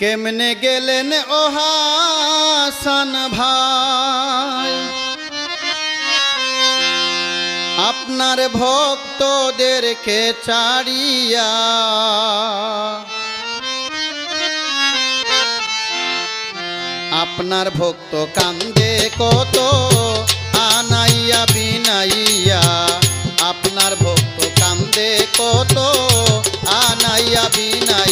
কেমনে গেলেন ওহাসান ভাই? আপনার ভক্তদেরকে চাড়িয়া আপনার ভক্ত কান্দে কত, আনাইয়া বিনাইয়া। আপনার ভক্ত কান্দে কত, আনাইয়া বিনাইয়া।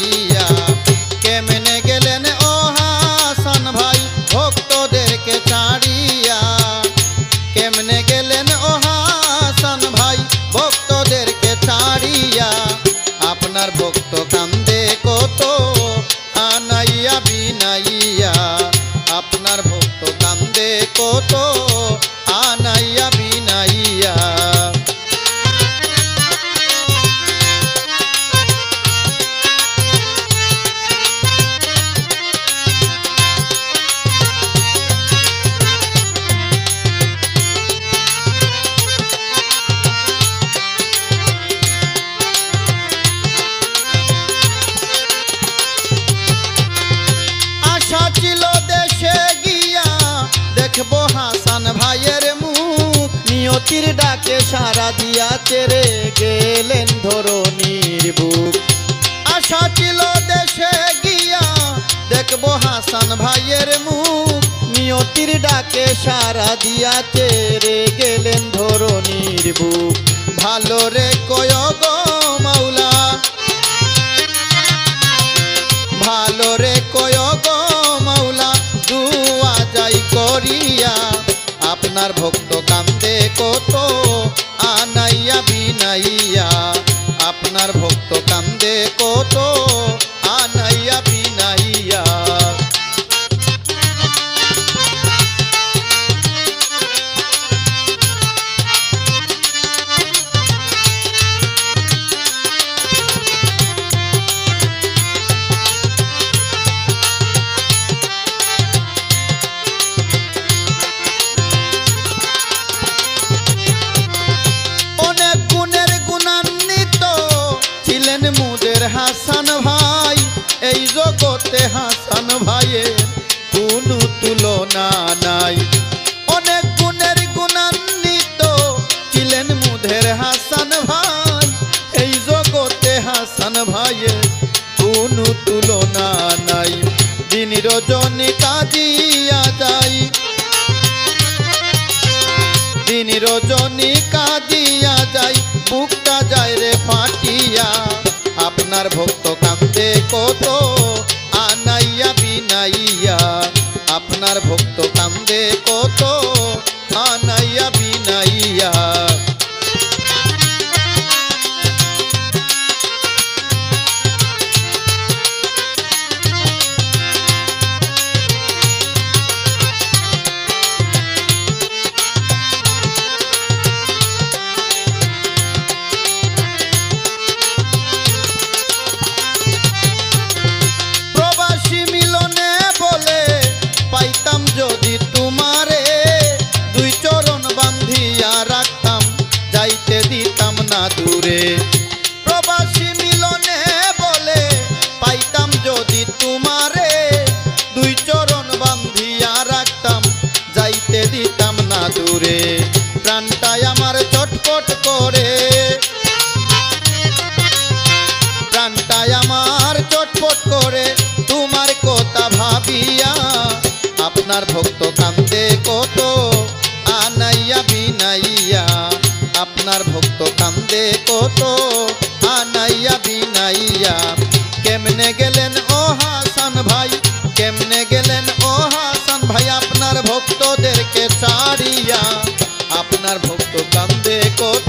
হাসান ভাইয়ের মুখ, নিয়তির ডাকে সারা দিয়া চেরে গেলেন ধরনীর বুক। আশা ছিল দেশে গিয়া দেখব হাসান ভাইয়ের মুখ, নিয়তির ডাকে সারা দিয়া চেরে গেলেন ধরনীর বুক। ভালো রে আপনার ভক্ত কান্দে কত? আনাইয়া বিনাইয়া আপনার ভক্ত কান্দে কত? আনাইয়া বিনাইয়া কোনো তুলনা নাই। অনেক গুণের গুণান্বিত ছিলেন মুদের হাসান ভাই। এই জগতে হাসান ভাইয়ের কোনো তুলনা নাই। দিন রজনী কাজিয়া যায় দিন রজনী কাঁদিয়া যাই, বুকটা যায় রে ফাটিয়া। আপনার ভক্ত কান্দে কত বিনাইয়া আপনার ভক্ত কান্দে কত আনাইয়া চটপট করে। প্রাণটাই আমার চটপট করে, তোমার কথা ভাবিয়া আপনার ভক্ত কান্দে কত আনাইয়া বিনাইয়া। আপনার ভক্ত কান্দে কত আনাইয়া বিনাইয়া। কেমনে গেলেন ও হাসান ভাই, কেমনে গেলেন ও হাসান ভাই, আপনার ভক্তদেরকে ছাড়িয়া। আপনার ভক্ত দেখো